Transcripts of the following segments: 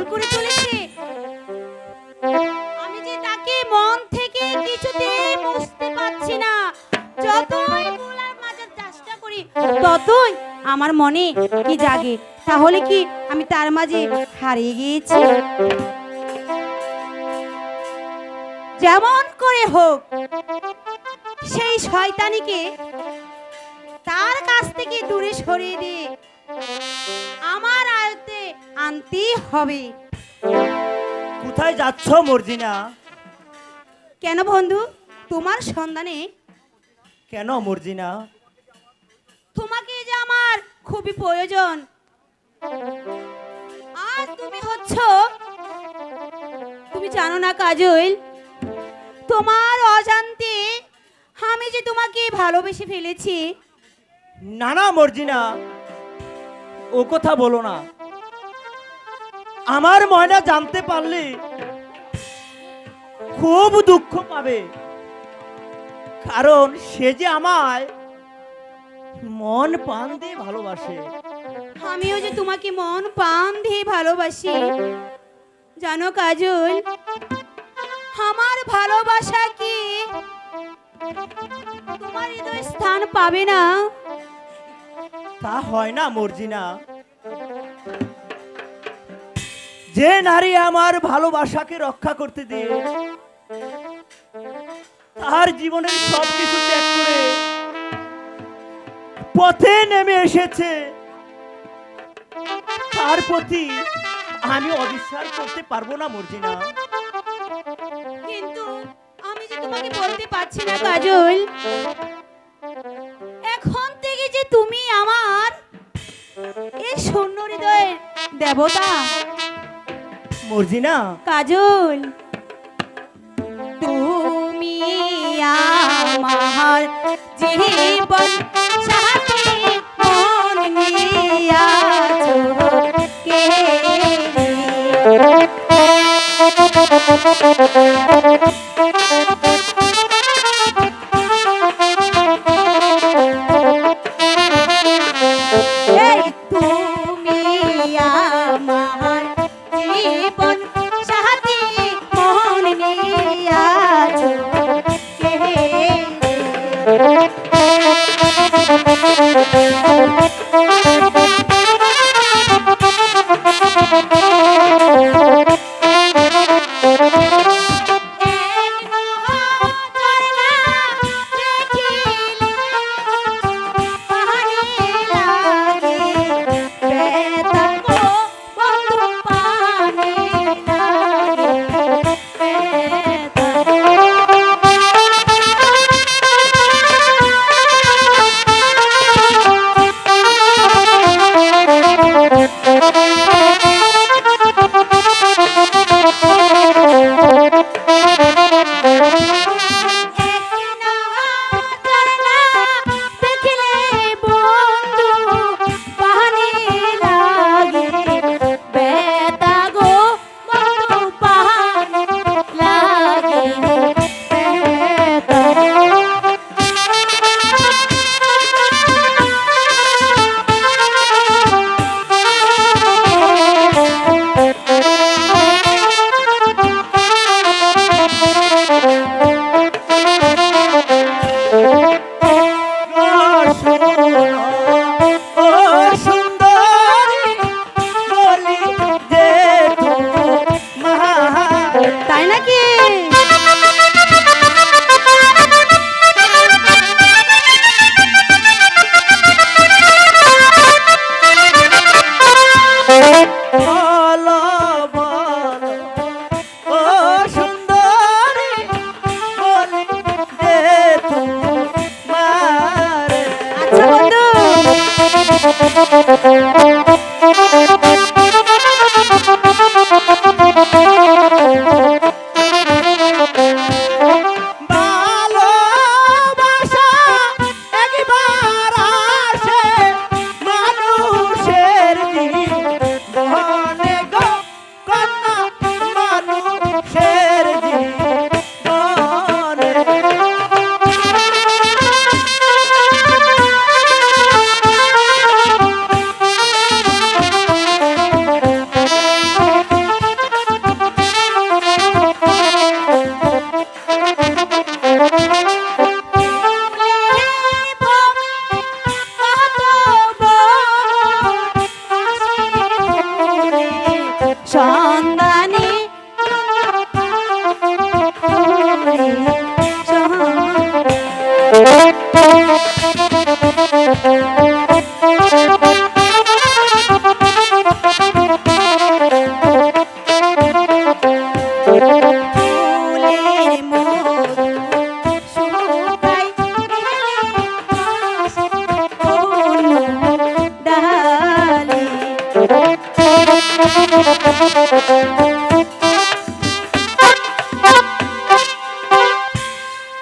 পাগল করে চলেছে। আমি যে তাকে মন থেকে কিছুতে বুঝতে পারছি না। যতই ভোলার মাঝার চেষ্টা করি, ততই আমার মনে কি জাগে। তাহলে কি আমি তার মাঝে হারিয়ে গিয়েছি? যেমন করে হোক, সেই শয়তানিকে তার কাছ থেকে দূরে সরিয়ে দিয়ে আমার আনতেই হবে। কোথায় যাচ্ছ মর্জিনা? কেন বন্ধু তোমার সন্ধানে? কেন মর্জিনা? তোমাকে যে আমার খুবই প্রয়োজন। আর তুমি হচ্ছ তুমি জানো না কাজল তোমার অজান্তে আমি যে তোমাকে ভালোবেসে ফেলেছি। না না মর্জিনা ও কথা বলো না। আমার ময়না জানতে পারলে খুব দুঃখ পাবে। কারণ সে যে আমায় মন পান দিয়ে ভালোবাসে। আমিও যে তোমাকে মন প্রাণ দিয়ে ভালোবাসি। জানো কাজল আমার ভালোবাসা কি? তোমার হৃদয় স্থান পাবে না। তা হয় না মর্জিনা। যে নারী আমার ভালোবাসাকে রক্ষা করতে দিয়ে তার জীবনের সব কিছু ত্যাগ করে পথে নেমে এসেছে, তার প্রতি আমি অবিশ্বাস করতে পারব না, মর্জিনা। কিন্তু আমি যে তোমাকে বলতে পারছি না, কাজল, এখন থেকে যে তুমি আমার এই শূন্য হৃদয়ের দেবতা মর্জিনা কাজল। তুমি আমার জীবন সাথী মন নিয়াছো তুমি আমার এক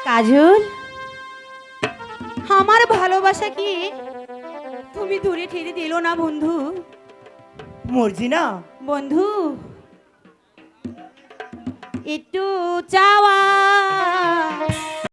কাজল আমার ভালোবাসা কি তুমি দূরে ঠেলে দিল না বন্ধু? মরজি মর্জিনা বন্ধু একটু চাওয়া।